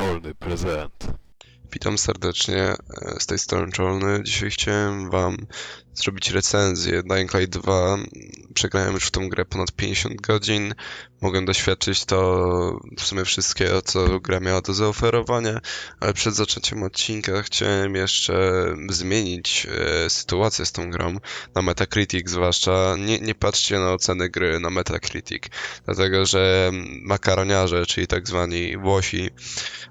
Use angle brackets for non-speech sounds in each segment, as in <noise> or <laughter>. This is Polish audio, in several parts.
Czolny prezent. Witam serdecznie, e, z tej strony Czolny. Dzisiaj chciałem wam zrobić recenzję Dying Light 2. Przegrałem już w tą grę ponad 50 godzin. Mogłem doświadczyć to w sumie wszystkiego, co gra miała do zaoferowania, ale przed zaczęciem odcinka chciałem jeszcze zmienić e, sytuację z tą grą na Metacritic zwłaszcza. Nie, nie patrzcie na oceny gry na Metacritic, dlatego że makaroniarze, czyli tak zwani Włosi,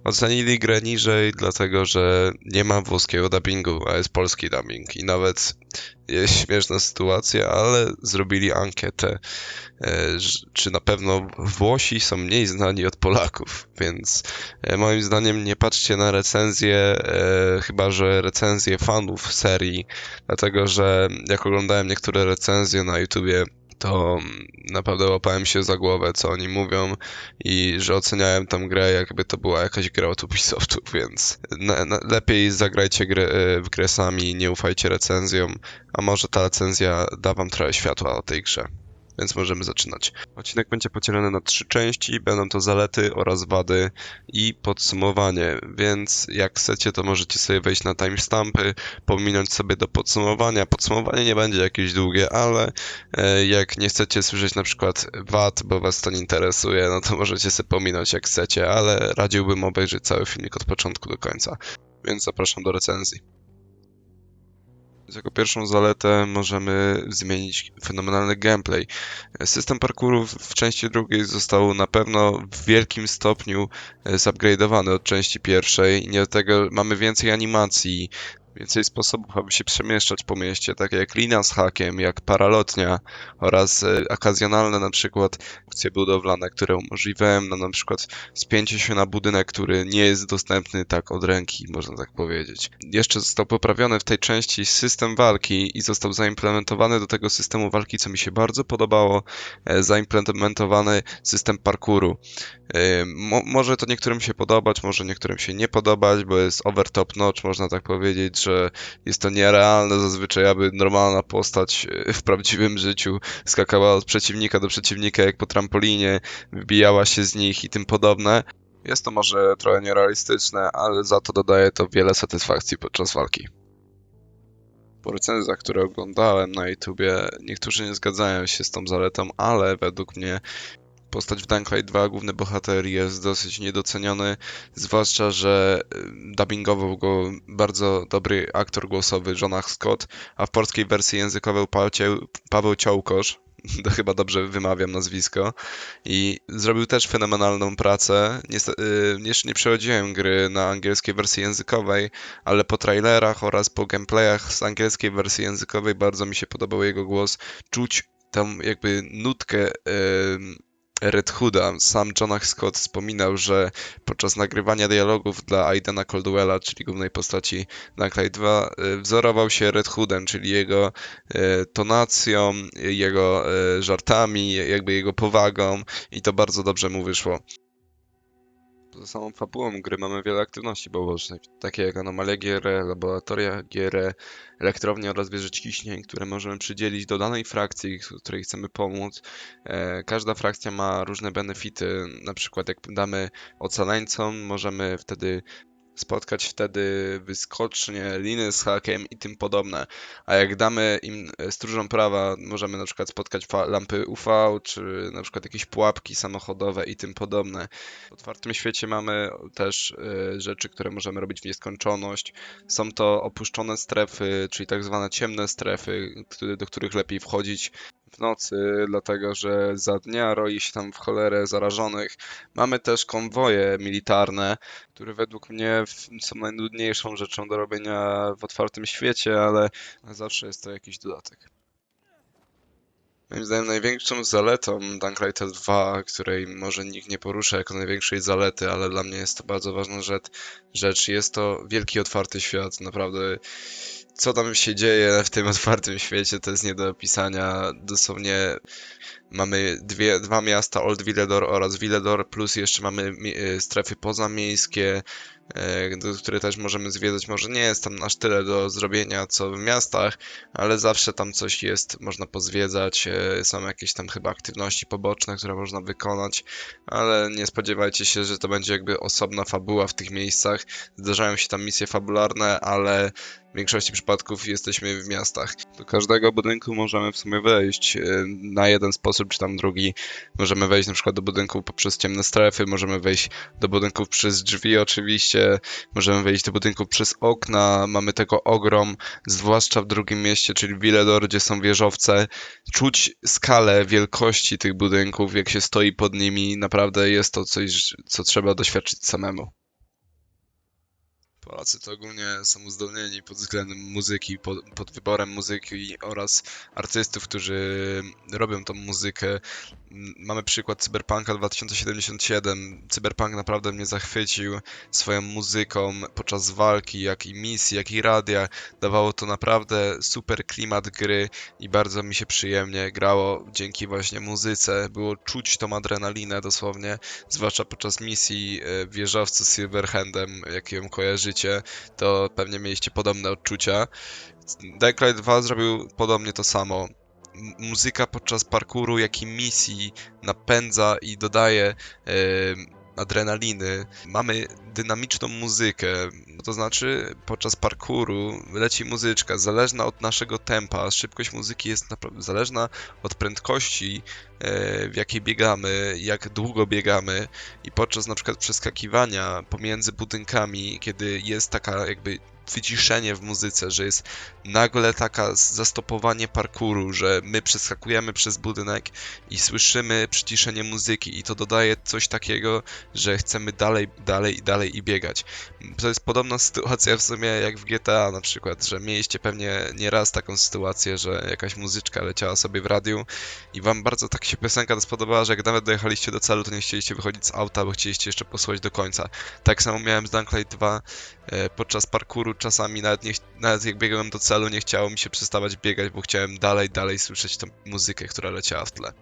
ocenili grę niżej, dlatego że nie ma włoskiego dubbingu, a jest polski dubbing. I nawet jest śmieszna sytuacja, ale zrobili ankietę, e, czy na pewno Włosi są mniej znani od Polaków, więc e, moim zdaniem nie patrzcie na recenzje, e, chyba że recenzje fanów serii, dlatego że jak oglądałem niektóre recenzje na YouTubie, to naprawdę łapałem się za głowę, co oni mówią i że oceniałem tam grę, jakby to była jakaś gra od Ubisoftu, <laughs> więc na, na, lepiej zagrajcie grę, e, w grę sami, nie ufajcie recenzjom, a może ta recenzja da wam trochę światła o tej grze. Więc możemy zaczynać. Odcinek będzie podzielony na trzy części, będą to zalety oraz wady i podsumowanie, więc jak chcecie, to możecie sobie wejść na timestampy, pominąć sobie do podsumowania. Podsumowanie nie będzie jakieś długie, ale e, jak nie chcecie słyszeć na przykład wad, bo was to nie interesuje, no to możecie sobie pominąć jak chcecie, ale radziłbym obejrzeć cały filmik od początku do końca. Więc zapraszam do recenzji. Jako pierwszą zaletę możemy zmienić fenomenalny gameplay. System parkouru w- części drugiej został na pewno w wielkim stopniu e, zupgrade'owany od części pierwszej. I dlatego mamy więcej animacji, więcej sposobów, aby się przemieszczać po mieście, takie jak lina z hakiem, jak paralotnia oraz e, okazjonalne na przykład funkcje budowlane, które umożliwiają nam na przykład spięcie się na budynek, który nie jest dostępny tak od ręki, można tak powiedzieć. Jeszcze został poprawiony w tej części system walki i został zaimplementowany do tego systemu walki, co mi się bardzo podobało, e, zaimplementowany system parkouru. E, Mo może to niektórym się podobać, może niektórym się nie podobać, bo jest over top notch, można tak powiedzieć, że jest to nierealne zazwyczaj, aby normalna postać e, w prawdziwym życiu skakała od przeciwnika do przeciwnika jak po trampolinie, wybijała się z nich i tym podobne. Jest to może trochę nierealistyczne, ale za to dodaje to wiele satysfakcji podczas walki. Po recenzjach, które oglądałem na YouTubie, niektórzy nie zgadzają się z tą zaletą, ale według mnie postać w Dying Light 2, główny bohater jest dosyć niedoceniony, zwłaszcza, że y, dubbingował go bardzo dobry aktor głosowy Jonah Scott, a w polskiej wersji językowej Paweł, Ciołkosz, <laughs> to chyba dobrze wymawiam nazwisko, i zrobił też fenomenalną pracę. Niestety, jeszcze nie przechodziłem gry na angielskiej wersji językowej, ale po trailerach oraz po gameplayach z angielskiej wersji językowej bardzo mi się podobał jego głos. Czuć tam jakby nutkę em, Red Hooda. Sam Jonah Scott wspominał, że podczas nagrywania dialogów dla Aidena Caldwella, czyli głównej postaci Dying Light 2, y, wzorował się Red Hoodem, czyli jego e, tonacją, jego e, żartami, jakby jego powagą i to bardzo dobrze mu wyszło. Poza samą fabułą gry mamy wiele aktywności pobocznych, takie jak anomalia gier, laboratoria gier, elektrownie oraz wieże ciśnień, które możemy przydzielić do danej frakcji, której chcemy pomóc. E, Każda frakcja ma różne benefity, na przykład jak damy ocaleńcom, możemy wtedy spotkać wtedy wyskocznie, liny z hakiem i tym podobne. A jak damy im stróżom prawa, możemy na przykład spotkać lampy UV, czy na przykład jakieś pułapki samochodowe i tym podobne. W otwartym świecie mamy też e, rzeczy, które możemy robić w nieskończoność. Są to opuszczone strefy, czyli tak zwane ciemne strefy, do których lepiej wchodzić w nocy, dlatego że za dnia roi się tam w cholerę zarażonych. Mamy też konwoje militarne, które według mnie są najnudniejszą rzeczą do robienia w otwartym świecie, ale zawsze jest to jakiś dodatek. Moim zdaniem największą zaletą Light 2, której może nikt nie porusza jako największej zalety, ale dla mnie jest to bardzo ważna rzecz, rzecz jest to wielki otwarty świat. Naprawdę co tam się dzieje w tym otwartym świecie, to jest nie do opisania. Dosłownie Mamy dwie, dwa miasta, Old Villedor oraz Villedor, plus jeszcze mamy e, strefy pozamiejskie, które też możemy zwiedzać. Może nie jest tam aż tyle do zrobienia co w miastach, ale zawsze tam coś jest, można pozwiedzać. e, Są jakieś tam chyba aktywności poboczne, które można wykonać, ale nie spodziewajcie się, że to będzie jakby osobna fabuła w tych miejscach. Zdarzają się tam misje fabularne, ale w większości przypadków jesteśmy w miastach. Do każdego budynku możemy w sumie wejść e, na jeden sposób czy tam drugi. Możemy wejść na przykład do budynku poprzez ciemne strefy, możemy wejść do budynków przez drzwi oczywiście, możemy wejść do budynków przez okna. Mamy tego ogrom, zwłaszcza w drugim mieście, czyli w Villedor, gdzie są wieżowce. Czuć skalę wielkości tych budynków, jak się stoi pod nimi. Naprawdę jest to coś, co trzeba doświadczyć samemu. Polacy to ogólnie są uzdolnieni pod względem muzyki, pod, pod wyborem muzyki oraz artystów, którzy robią tą muzykę. Mamy przykład Cyberpunka 2077. Cyberpunk naprawdę mnie zachwycił swoją muzyką podczas walki, jak i misji, jak i radia. Dawało to naprawdę super klimat gry i bardzo mi się przyjemnie grało dzięki właśnie muzyce. Było czuć tą adrenalinę dosłownie, zwłaszcza podczas misji e, w wieżowcu z Silverhandem, jak ją kojarzycie, to pewnie mieliście podobne odczucia. Dying Light 2 zrobił podobnie to samo. Muzyka podczas parkouru, jak i misji napędza i dodaje adrenaliny. Mamy dynamiczną muzykę, to znaczy podczas parkouru leci muzyczka, zależna od naszego tempa. Szybkość muzyki jest zależna od prędkości, e, w jakiej biegamy, jak długo biegamy i podczas na przykład przeskakiwania pomiędzy budynkami, kiedy jest taka jakby wyciszenie w muzyce, że jest nagle taka zastopowanie parkouru, że my przeskakujemy przez budynek i słyszymy przyciszenie muzyki i to dodaje coś takiego, że chcemy dalej, dalej i dalej i biegać. To jest podobna sytuacja w sumie jak w GTA na przykład, że mieliście pewnie nieraz taką sytuację, że jakaś muzyczka leciała sobie w radiu i wam bardzo tak się piosenka spodobała, że jak nawet dojechaliście do celu, to nie chcieliście wychodzić z auta, bo chcieliście jeszcze posłuchać do końca. Tak samo miałem z Dying Light 2 e, podczas parkouru czasami nawet, nie, nawet jak biegałem do celu, nie chciało mi się przestawać biegać, bo chciałem dalej, dalej słyszeć tą muzykę, która leciała w tle.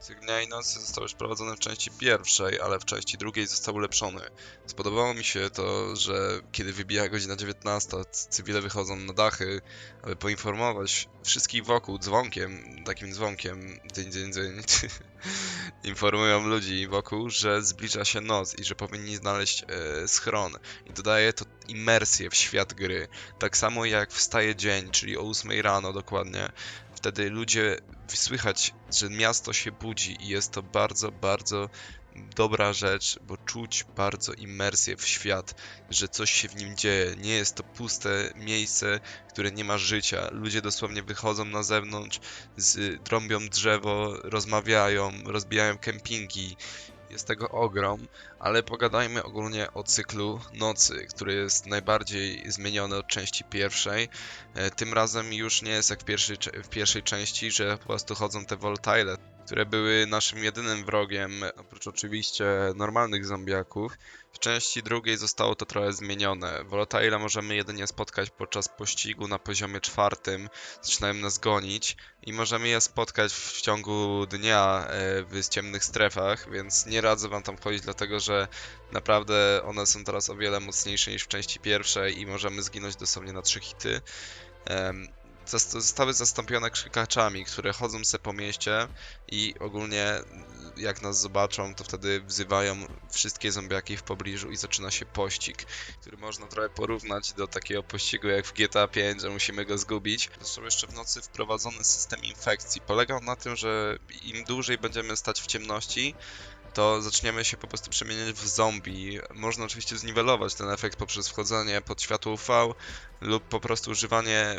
Cykl Dnia i Nocy został już wprowadzony w części pierwszej, ale w części drugiej został ulepszony. Spodobało mi się to, że kiedy wybija godzina 19, c- cywile wychodzą na dachy, aby poinformować wszystkich wokół dzwonkiem, takim dzwonkiem, dzień, dzień, dzień, <laughs> informują ludzi wokół, że zbliża się noc i że powinni znaleźć e, schron. I dodaje to imersję w świat gry. Tak samo jak wstaje dzień, czyli o 8 rano dokładnie. Wtedy ludzie słychać, że miasto się budzi i jest to bardzo, bardzo dobra rzecz, bo czuć bardzo imersję w świat, że coś się w nim dzieje. Nie jest to puste miejsce, które nie ma życia. Ludzie dosłownie wychodzą na zewnątrz, z, drąbią drzewo, rozmawiają, rozbijają kempingi. Jest tego ogrom, ale pogadajmy ogólnie o cyklu nocy, który jest najbardziej zmieniony od części pierwszej. E, Tym razem już nie jest jak w pierwszej, w pierwszej części, że po prostu chodzą te volatile, które były naszym jedynym wrogiem, oprócz oczywiście normalnych zombiaków. W części drugiej zostało to trochę zmienione. Volatile możemy jedynie spotkać podczas pościgu na poziomie czwartym, zaczynają nas gonić i możemy je spotkać w ciągu dnia e, w ciemnych strefach, więc nie radzę wam tam wchodzić, dlatego że naprawdę one są teraz o wiele mocniejsze niż w części pierwszej i możemy zginąć dosłownie na trzy hity. Zostały zastąpione krzykaczami, które chodzą se po mieście i ogólnie jak nas zobaczą, to wtedy wzywają wszystkie zombiaki w pobliżu i zaczyna się pościg, który można trochę porównać do takiego pościgu jak w GTA 5, że musimy go zgubić. Został jeszcze w nocy wprowadzony system infekcji. Polegał na tym, że im dłużej będziemy stać w ciemności, to zaczniemy się po prostu przemieniać w zombie. Można oczywiście zniwelować ten efekt poprzez wchodzenie pod światło UV lub po prostu używanie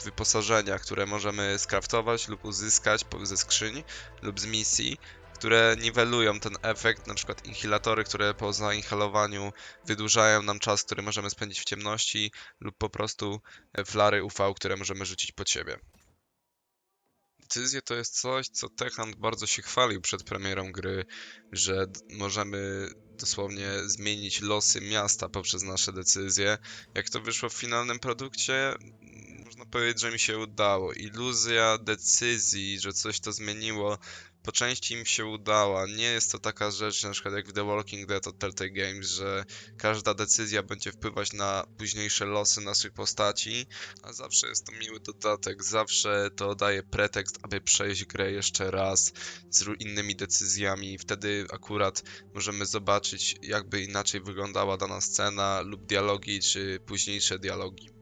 y, wyposażenia, które możemy skraftować lub uzyskać ze skrzyń lub z misji, które niwelują ten efekt, na przykład inhalatory, które po zainhalowaniu wydłużają nam czas, który możemy spędzić w ciemności lub po prostu e, flary UV, które możemy rzucić pod siebie. Decyzje to jest coś, co Techland bardzo się chwalił przed premierą gry, że możemy dosłownie zmienić losy miasta poprzez nasze decyzje. Jak to wyszło w finalnym produkcie, Można powiedzieć, że mi się udało. Iluzja decyzji, że coś to zmieniło, po części im się udała. Nie jest to taka rzecz, na przykład jak w The Walking Dead od Telltale Games, że każda decyzja będzie wpływać na późniejsze losy naszych postaci, a zawsze jest to miły dodatek, zawsze to daje pretekst, aby przejść grę jeszcze raz z innymi decyzjami. Wtedy akurat możemy zobaczyć, jakby inaczej wyglądała dana scena lub dialogi, czy późniejsze dialogi.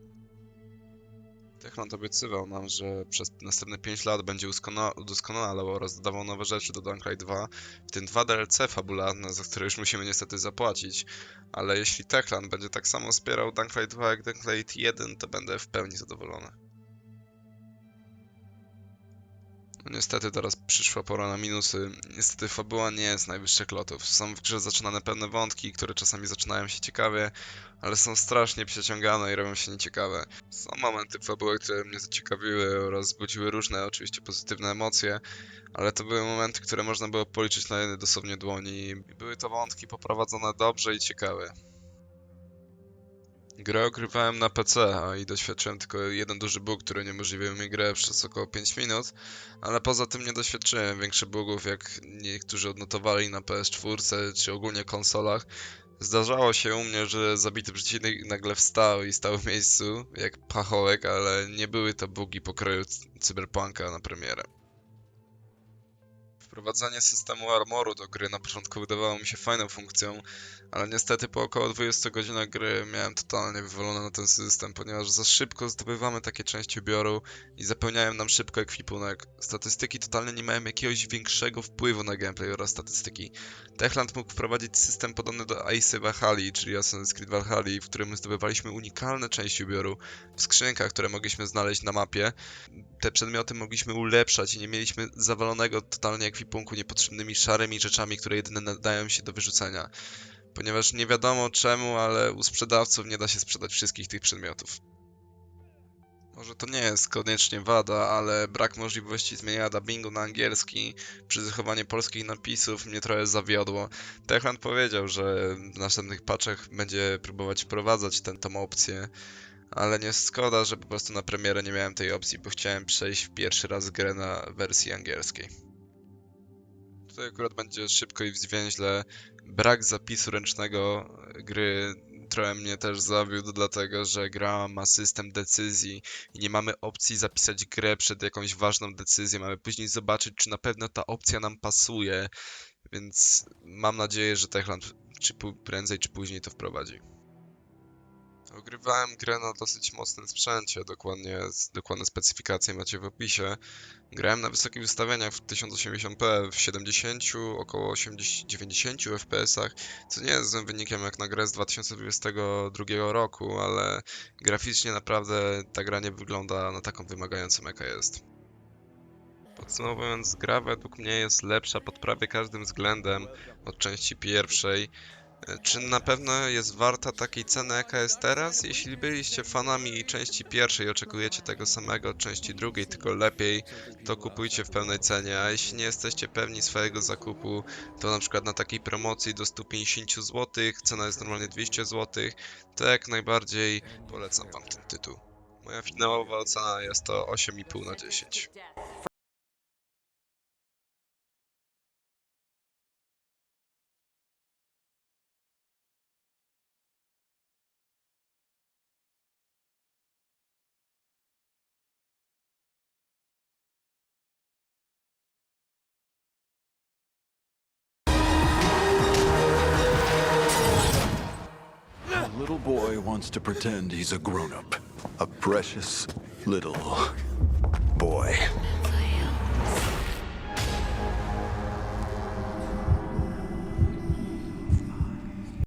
Techland obiecywał nam, że przez następne 5 lat będzie udoskonalał oraz dodawał nowe rzeczy do Light 2, w tym dwa DLC fabularne, za które już musimy niestety zapłacić. Ale jeśli Techland będzie tak samo wspierał Light 2 jak Light 1, to będę w pełni zadowolony. Niestety teraz przyszła pora na minusy. Niestety fabuła nie jest najwyższych lotów. Są w grze zaczynane pewne wątki, które czasami zaczynają się ciekawie, ale są strasznie przeciągane i robią się nieciekawe. Są momenty fabuły, które mnie zaciekawiły oraz wzbudziły różne oczywiście pozytywne emocje, ale to były momenty, które można było policzyć na jednej dosłownie dłoni były to wątki poprowadzone dobrze i ciekawe. Grę ogrywałem na PC, i doświadczyłem tylko jeden duży bug, który uniemożliwił mi grę przez około 5 minut, ale poza tym nie doświadczyłem większych bugów, jak niektórzy odnotowali na PS4 czy ogólnie konsolach. Zdarzało się u mnie, że zabity przeciwnik nagle wstał i stał w miejscu, jak pachołek, ale nie były to bugi pokroju cyberpunka na premierę. Wprowadzanie systemu armoru do gry na początku wydawało mi się fajną funkcją, ale niestety po około 20 godzinach gry miałem totalnie wywalone na ten system, ponieważ za szybko zdobywamy takie części ubioru i zapełniają nam szybko ekwipunek. Statystyki totalnie nie mają jakiegoś większego wpływu na gameplay oraz statystyki. Techland mógł wprowadzić system podobny do Ace Valhalla, czyli Assassin's Creed Valhalla, w którym zdobywaliśmy unikalne części ubioru w skrzynkach, które mogliśmy znaleźć na mapie. Te przedmioty mogliśmy ulepszać i nie mieliśmy zawalonego totalnie ekwipunku niepotrzebnymi szarymi rzeczami, które jedyne nadają się do wyrzucenia. Ponieważ nie wiadomo czemu, ale u sprzedawców nie da się sprzedać wszystkich tych przedmiotów. Może to nie jest koniecznie wada, ale brak możliwości zmieniania dubbingu na angielski przy zachowaniu polskich napisów mnie trochę zawiodło. Techland powiedział, że w następnych patchach będzie próbować wprowadzać tę tą opcję, ale nie szkoda, że po prostu na premierę nie miałem tej opcji, bo chciałem przejść pierwszy raz grę na wersji angielskiej. Tutaj akurat będzie szybko i zwięźle. Brak zapisu ręcznego gry trochę mnie też zawiódł, dlatego że gra ma system decyzji i nie mamy opcji zapisać grę przed jakąś ważną decyzją. Mamy później zobaczyć, czy na pewno ta opcja nam pasuje, więc mam nadzieję, że Techland czy prędzej czy później to wprowadzi. Ogrywałem grę na dosyć mocnym sprzęcie, dokładnie, dokładne specyfikacje macie w opisie. Grałem na wysokich ustawieniach w 1080p, w 70, około 80, 90 fps, co nie jest złym wynikiem jak na grę z 2022 roku, ale graficznie naprawdę ta gra nie wygląda na taką wymagającą jaka jest. Podsumowując, gra według mnie jest lepsza pod prawie każdym względem od części pierwszej. Czy na pewno jest warta takiej ceny, jaka jest teraz? Jeśli byliście fanami części pierwszej i oczekujecie tego samego od części drugiej, tylko lepiej, to kupujcie w pełnej cenie, a jeśli nie jesteście pewni swojego zakupu, to na przykład na takiej promocji do 150 zł, cena jest normalnie 200 zł, to jak najbardziej polecam wam ten tytuł. Moja finałowa ocena jest to 8,5 na 10. Boy wants to pretend he's a grown up. A precious little boy.